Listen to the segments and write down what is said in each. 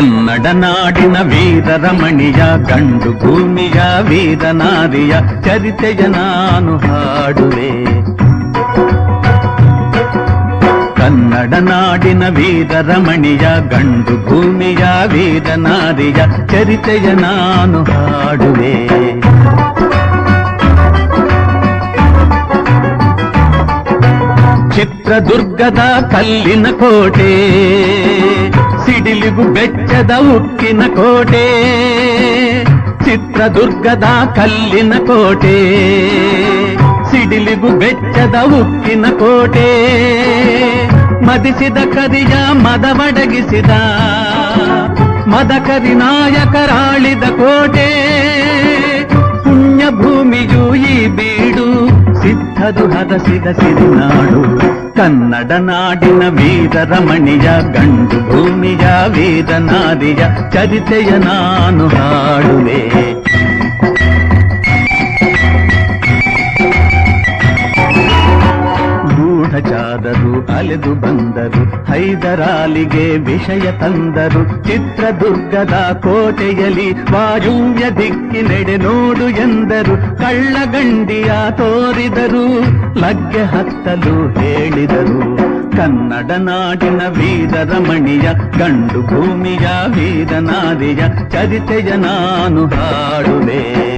ಕನ್ನಡ ನಾಡಿನ ವೀರ ರಮಣಿಯ ಗಂಡು ಭೂಮಿಯ ವೀರ ನಾರಿಯ ಚರಿತೆಯ ನಾನು ಹಾಡುವೆ ಕನ್ನಡ ನಾಡಿನ ವೀರ ರಮಣಿಯ ಗಂಡು ಭೂಮಿಯ ವೀರ ನಾರಿಯ ಚರಿತೆಯ ನಾನು ಹಾಡುವೆ ಚಿತ್ರದುರ್ಗದ ಕಲ್ಲಿನ ಕೋಟೆ ಸಿಡಿಲಿಗು ಬೆಚ್ಚದ ಉಕ್ಕಿನ ಕೋಟೆ ಚಿತ್ರದುರ್ಗದ ಕಲ್ಲಿನ ಕೋಟೆ ಸಿಡಿಲಿಗು ಬೆಚ್ಚದ ಉಕ್ಕಿನ ಕೋಟೆ ಮದಿಸಿದ ಕರಿಯ ಮದವಡಗಿಸಿದ ಮದಕರಿ ನಾಯಕರಾಳಿದ ಕೋಟೆ ಪುಣ್ಯ ಭೂಮಿಯು ಈ ಬೀಡು ಸಿದ್ಧದು ಹದಸಿದ ಸಿರಿನಾಡು ಕನ್ನಡ ನಾಡಿನ ವೀರ ರಮಣಿಯ ಗಂಡು ಭೂಮಿಯ ವೀರ ನಾರಿಯ ಚರಿತೆಯ ನಾನು ಹಾಡುವೆ ಗೂಢಚಾರರು ಅಲೆದು ಬಂದರು, ಹೈದರಾಲಿಗೆ ವಿಷಯ ತಂದರು. ಚಿತ್ರದುರ್ಗದ ಕೋಟೆಯಲ್ಲಿ ವಾಯುವ್ಯ ದಿಕ್ಕಿನೆಡೆ ನೋಡು ಎಂದರು. ಕಳ್ಳಗಂಡಿಯ ತೋರಿದರು, ಲಗ್ಗೆ ಹತ್ತಲು ಹೇಳಿದರು. ಕನ್ನಡ ನಾಡಿನ ವೀರರ ಮಣಿಯ ಗಂಡು ಭೂಮಿಯ ವೀರನಾದಿಯ ಚರಿತೆಯ ನಾನು ಹಾಡುವೆ.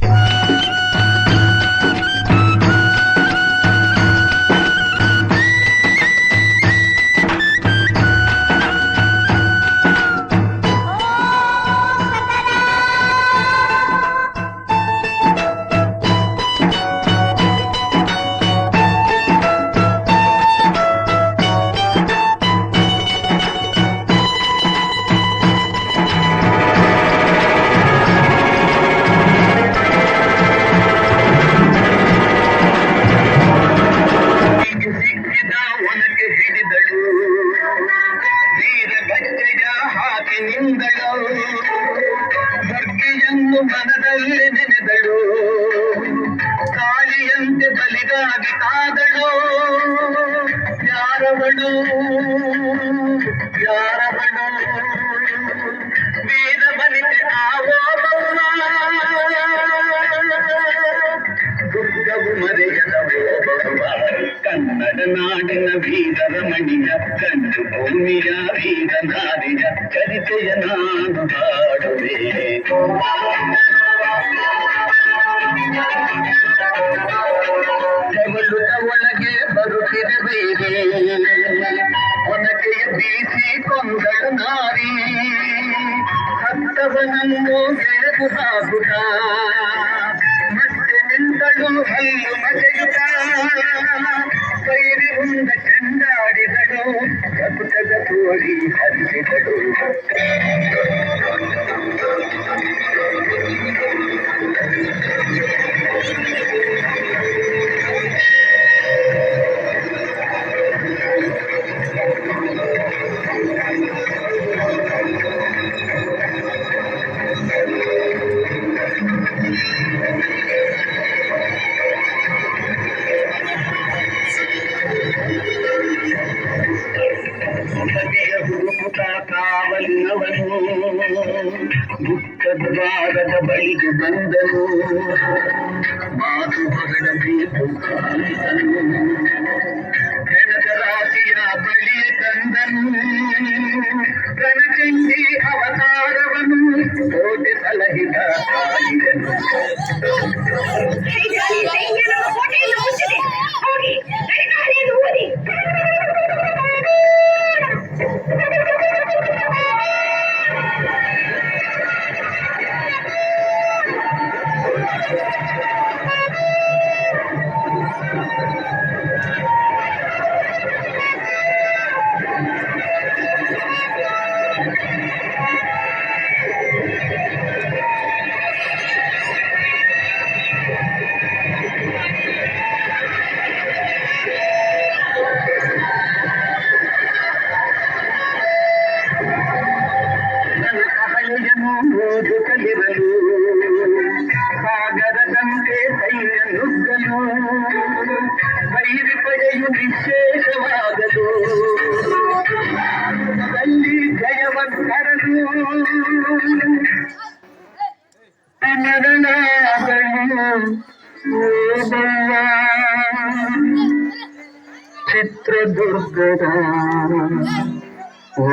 യാറവണു യാറവണു വീരമനിന്റെ ആവോ കന്നട നാടിന വീരമണിയ കണ്ടു ഭൂമിയ വീരനാടിയ ചരിതയ നാടുപാടുവേ కుమారి భక్తవనంలో వెలుగు సాగుట మధ్య నిందలు హల్లు మజయుట పైరి ఉంద చెండాడిదడు జపుటగ తోరి హరిచిదడు ಗುಪ್ತದ್ವಾರದ ಬಳಿಗೆ ಬಂದನು ಮಾತು ಹೊರಡಬೇಕು ಕಾಲಿಸನು ಕೆಣಕ ರಾಶಿಯ ಬಳಿಯ ತಂದನು ಕಣಚಂಡಿ ಅವತಾರವನು ಕೋಟೆ ಸಲಹಿದ ಕಾಲಿದನು ಐರಿಪಡೆಯು ನಿಶೇಷವಾಗದು ಅಲ್ಲಿ ಜಯವಂತರನು ಚಿತ್ರದುರ್ಗದ ಓ